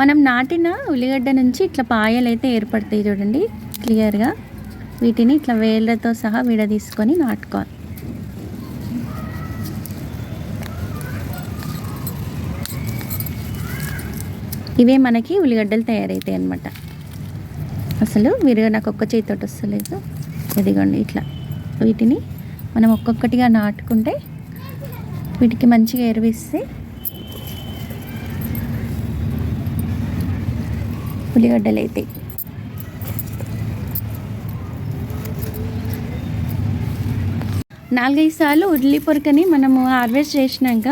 మనం నాటిన ఉల్లిగడ్డ నుంచి ఇట్లా పాయలు అయితే ఏర్పడతాయి చూడండి క్లియర్గా. వీటిని ఇట్లా వేళ్ళతో సహా విడదీసుకొని నాటుకోవాలి. ఇవే మనకి ఉల్లిగడ్డలు తయారవుతాయి అన్నమాట. అసలు విరిగా నాకు ఒక్క చేతితోటి వస్తలేదు. ఎదిగండి ఇట్లా. వీటిని మనం ఒక్కొక్కటిగా నాటుకుంటే వీటికి మంచిగా ఎరువిస్తే ఉల్లిగడ్డలు అయితే నాలుగైదు సార్లు ఉల్లి పొరకని మనము హార్వెస్ట్ చేసినాక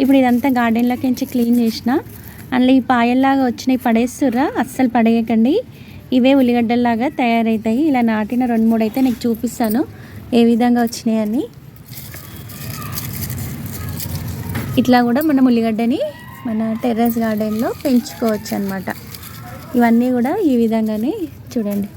ఇప్పుడు ఇదంతా గార్డెన్లోకి నుంచి క్లీన్ చేసిన అందులో ఈ పాయల్లాగా వచ్చినాయి పడేస్తుర్రా అస్సలు పడేయకండి. ఇవే ఉల్లిగడ్డల్లాగా తయారవుతాయి ఇలా నాటిన రెండు మూడు అయితే నీకు చూపిస్తాను ఏ విధంగా వచ్చినాయని ఇట్లా కూడా మనం ఉల్లిగడ్డని మన టెర్రస్ గార్డెన్లో పెంచుకోవచ్చు అనమాట ఇవన్నీ కూడా ఈ విధంగానే చూడండి.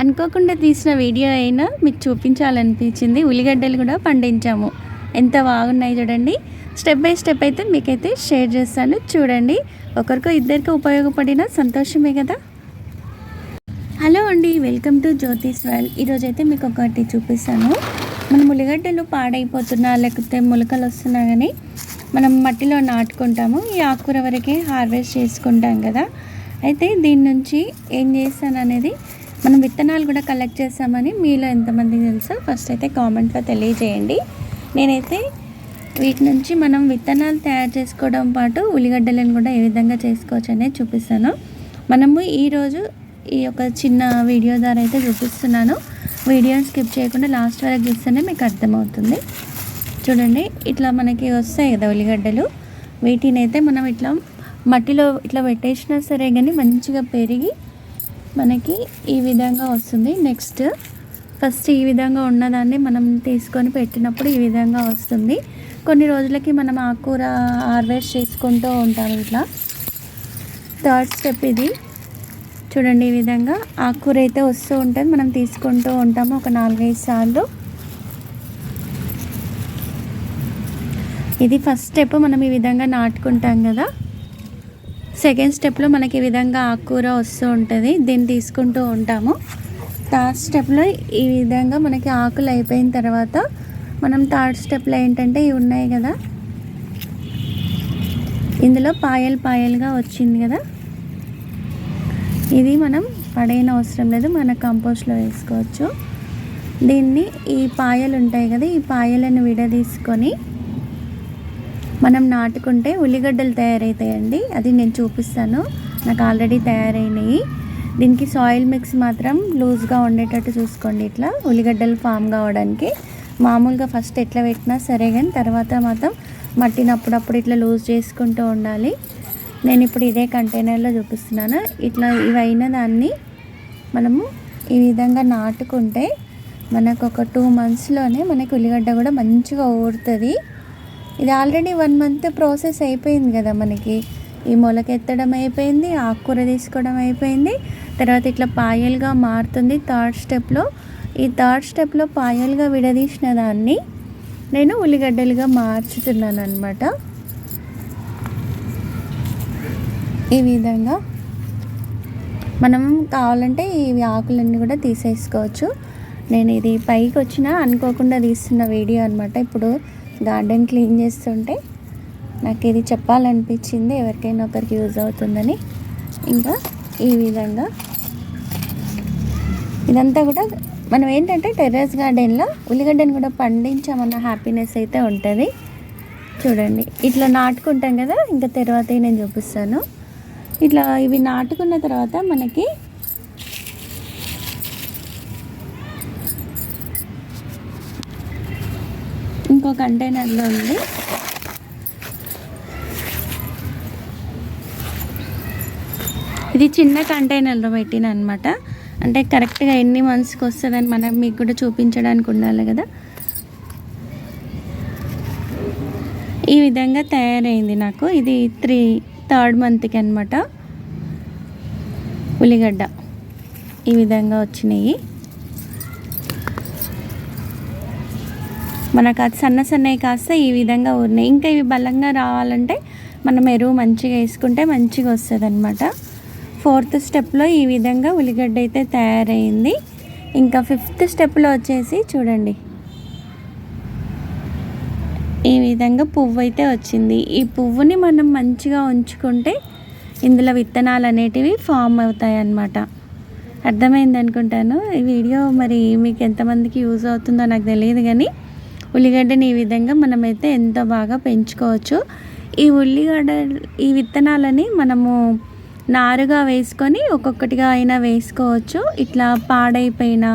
అనుకోకుండా తీసిన వీడియో అయినా మీకు చూపించాలనిపించింది. ఉల్లిగడ్డలు కూడా పండించాము. ఎంత బాగున్నాయి చూడండి. స్టెప్ బై స్టెప్ అయితే మీకైతే షేర్ చేస్తాను. చూడండి ఒకరికో ఇద్దరికి ఉపయోగపడిన సంతోషమే కదా? హలో అండి వెల్కమ్ టు జ్యోతిష్ వెల్ ఈరోజు అయితే మీకు ఒకటి చూపిస్తాను. మనం ఉల్లిగడ్డలు పాడైపోతున్నా లేకపోతే మొలకలు వస్తున్నా కానీ మనం మట్టిలో నాటుకుంటాము. ఈ ఆకుకూర వరకే హార్వెస్ట్ చేసుకుంటాం కదా. అయితే దీని నుంచి ఏం చేస్తాను అనేది మనం విత్తనాలు కూడా కలెక్ట్ చేస్తామని మీలో ఎంతమంది తెలుసో ఫస్ట్ అయితే కామెంట్లో తెలియజేయండి. నేనైతే వీటి నుంచి మనం విత్తనాలు తయారు చేసుకోవడం పాటు ఉల్లిగడ్డలను కూడా ఏ విధంగా చేసుకోవచ్చు అనేది చూపిస్తాను. మనము ఈరోజు ఈ యొక్క చిన్న వీడియో ద్వారా అయితే చూపిస్తున్నాను. వీడియోని స్కిప్ చేయకుండా లాస్ట్ వరకు చూస్తేనే మీకు అర్థమవుతుంది. చూడండి ఇట్లా మనకి వస్తాయి కదా ఉల్లిగడ్డలు. వీటిని అయితే మనం ఇట్లా మట్టిలో ఇట్లా పెట్టేసినా సరే కానీ మంచిగా పెరిగి మనకి ఈ విధంగా వస్తుంది. నెక్స్ట్ ఫస్ట్ ఈ విధంగా ఉన్నదాన్ని మనం తీసుకొని పెట్టినప్పుడు ఈ విధంగా వస్తుంది. కొన్ని రోజులకి మనం ఆకుకూర హార్వెస్ట్ చేసుకుంటూ ఉంటాం ఇట్లా. థర్డ్ స్టెప్ ఇది. చూడండి ఈ విధంగా ఆకుకూర అయితే వస్తూ ఉంటుంది. మనం తీసుకుంటూ ఉంటాము ఒక నాలుగైదు సార్లు. ఇది ఫస్ట్ స్టెప్. మనం ఈ విధంగా నాటుకుంటాం కదా. సెకండ్ స్టెప్లో మనకి ఈ విధంగా ఆకుకూర వస్తూ ఉంటుంది. దీన్ని తీసుకుంటూ ఉంటాము. థర్డ్ స్టెప్లో ఈ విధంగా మనకి ఆకులు అయిపోయిన తర్వాత మనం థర్డ్ స్టెప్లో ఏంటంటే ఇవి ఉన్నాయి కదా. ఇందులో పాయలు పాయలుగా వచ్చింది కదా. ఇది మనం పడైన అవసరం లేదు మన కంపోస్ట్లో వేసుకోవచ్చు. దీన్ని ఈ పాయలు ఉంటాయి కదా ఈ పాయలను విడదీసుకొని మనం నాటుకుంటే ఉల్లిగడ్డలు తయారవుతాయండి అది నేను చూపిస్తాను. నాకు ఆల్రెడీ తయారైనవి దీనికి సాయిల్ మిక్స్ మాత్రం లూజ్గా ఉండేటట్టు చూసుకోండి ఇట్లా. ఉల్లిగడ్డలు ఫామ్ కావడానికి. మామూలుగా ఫస్ట్ ఎట్లా పెట్టినా సరే కానీ తర్వాత మాత్రం మట్టిని అప్పుడప్పుడు ఇట్లా లూజ్ చేసుకుంటూ ఉండాలి. నేను ఇప్పుడు ఇదే కంటైనర్లో చూపిస్తున్నాను. ఇట్లా ఇవైన దాన్ని మనము ఈ విధంగా నాటుకుంటే మనకు ఒక టూ మంత్స్లోనే మనకి ఉల్లిగడ్డ కూడా మంచిగా ఊరుతుంది. ఇది ఆల్రెడీ వన్ మంత్ ప్రాసెస్ అయిపోయింది కదా మనకి. ఈ మొలకెత్తడం అయిపోయింది ఆకుకూర తీసుకోవడం అయిపోయింది. తర్వాత ఇట్లా పాయలుగా మారుతుంది థర్డ్ స్టెప్లో. ఈ థర్డ్ స్టెప్లో పాయలుగా విడదీసిన దాన్ని నేను ఉల్లిగడ్డలుగా మార్చుతున్నాను అనమాట ఈ విధంగా మనం కావాలంటే ఈ ఆకులన్నీ కూడా తీసేసుకోవచ్చు. నేను ఇది పైకి వచ్చిన అనుకోకుండా తీస్తున్న వీడియో అనమాట ఇప్పుడు గార్డెన్ క్లీన్ చేస్తుంటే నాకు ఇది చెప్పాలనిపించింది ఎవరికైనా ఒకరికి యూజ్ అవుతుందని. ఇంకా ఈ విధంగా ఇదంతా కూడా మనం ఏంటంటే టెర్రస్ గార్డెన్లో ఉల్లిగడ్డను కూడా పండించామన్న హ్యాపీనెస్ అయితే ఉంటుంది. చూడండి ఇట్లా నాటుకుంటాం కదా ఇంకా తర్వాత నేను చూపిస్తాను. ఇట్లా ఇవి నాటుకున్న తర్వాత మనకి ఇంకో కంటైనర్లో ఉంది. ఇది చిన్న కంటైనర్లో పెట్టిన అనమాట అంటే కరెక్ట్గా ఎన్ని మంత్స్కి వస్తుందని మనం మీకు కూడా చూపించడానికి ఉండాలి కదా. ఈ విధంగా తయారైంది నాకు. ఇది త్రీ థర్డ్ మంత్కి అనమాట ఉల్లిగడ్డ ఈ విధంగా వచ్చినాయి. మనకు అది సన్న సన్నవి కాస్త ఈ విధంగా ఉన్నాయి ఇంకా ఇవి బలంగా రావాలంటే మనం ఎరువు మంచిగా వేసుకుంటే మంచిగా వస్తుంది అనమాట ఫోర్త్ స్టెప్లో ఈ విధంగా ఉల్లిగడ్డ అయితే తయారైంది. ఇంకా ఫిఫ్త్ స్టెప్లో వచ్చేసి చూడండి. ఈ విధంగా పువ్వు అయితే వచ్చింది. ఈ పువ్వుని మనం మంచిగా ఉంచుకుంటే ఇందులో విత్తనాలు అనేటివి ఫామ్ అవుతాయి అన్నమాట అర్థమైంది అనుకుంటాను? ఈ వీడియో మరి మీకు ఎంతమందికి యూజ్ అవుతుందో నాకు తెలియదు కానీ ఉల్లిగడ్డని ఈ విధంగా మనమైతే ఎంతో బాగా పెంచుకోవచ్చు. ఈ ఉల్లిగడ్డ ఈ విత్తనాలని మనము నారుగా వేసుకొని ఒక్కొక్కటిగా అయినా వేసుకోవచ్చు. ఇట్లా పాడైపోయిన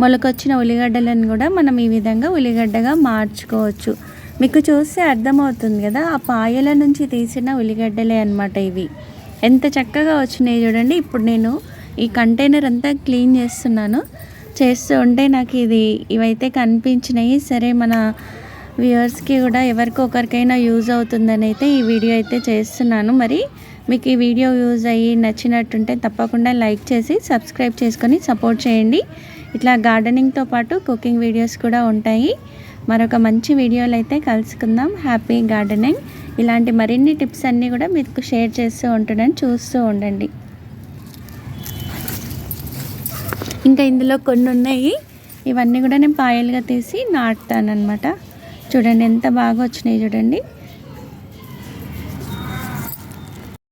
మొలకొచ్చిన ఉల్లిగడ్డలను కూడా మనం ఈ విధంగా ఉల్లిగడ్డగా మార్చుకోవచ్చు. మీకు చూస్తే అర్థమవుతుంది కదా ఆ పాయల నుంచి తీసిన ఉల్లిగడ్డలే అనమాట ఇవి. ఎంత చక్కగా వచ్చినాయి చూడండి. ఇప్పుడు నేను ఈ కంటైనర్ అంతా క్లీన్ చేస్తున్నాను. చేస్తూ ఉంటే నాకు ఇది ఇవైతే కనిపించినాయి. సరే మన వ్యూవర్స్కి కూడా ఎవరికి ఒకరికైనా యూజ్ అవుతుందని అయితే ఈ వీడియో అయితే చేస్తున్నాను. మరి మీకు ఈ వీడియో యూజ్ అయ్యి నచ్చినట్టుంటే తప్పకుండా లైక్ చేసి సబ్స్క్రైబ్ చేసుకొని సపోర్ట్ చేయండి. ఇట్లా గార్డెనింగ్తో పాటు కుకింగ్ వీడియోస్ కూడా ఉంటాయి. మరొక మంచి వీడియోలు అయితే కలుసుకుందాం. Happy gardening. ఇలాంటి మరిన్ని టిప్స్ అన్నీ కూడా మీకు షేర్ చేస్తూ ఉంటున్నాను. చూస్తూ ఉండండి. ఇంకా ఇందులో కొన్ని ఉన్నాయి. ఇవన్నీ కూడా నేను పాయలుగా తీసి నాటుతాను అనమాట చూడండి ఎంత బాగా వచ్చినాయి చూడండి.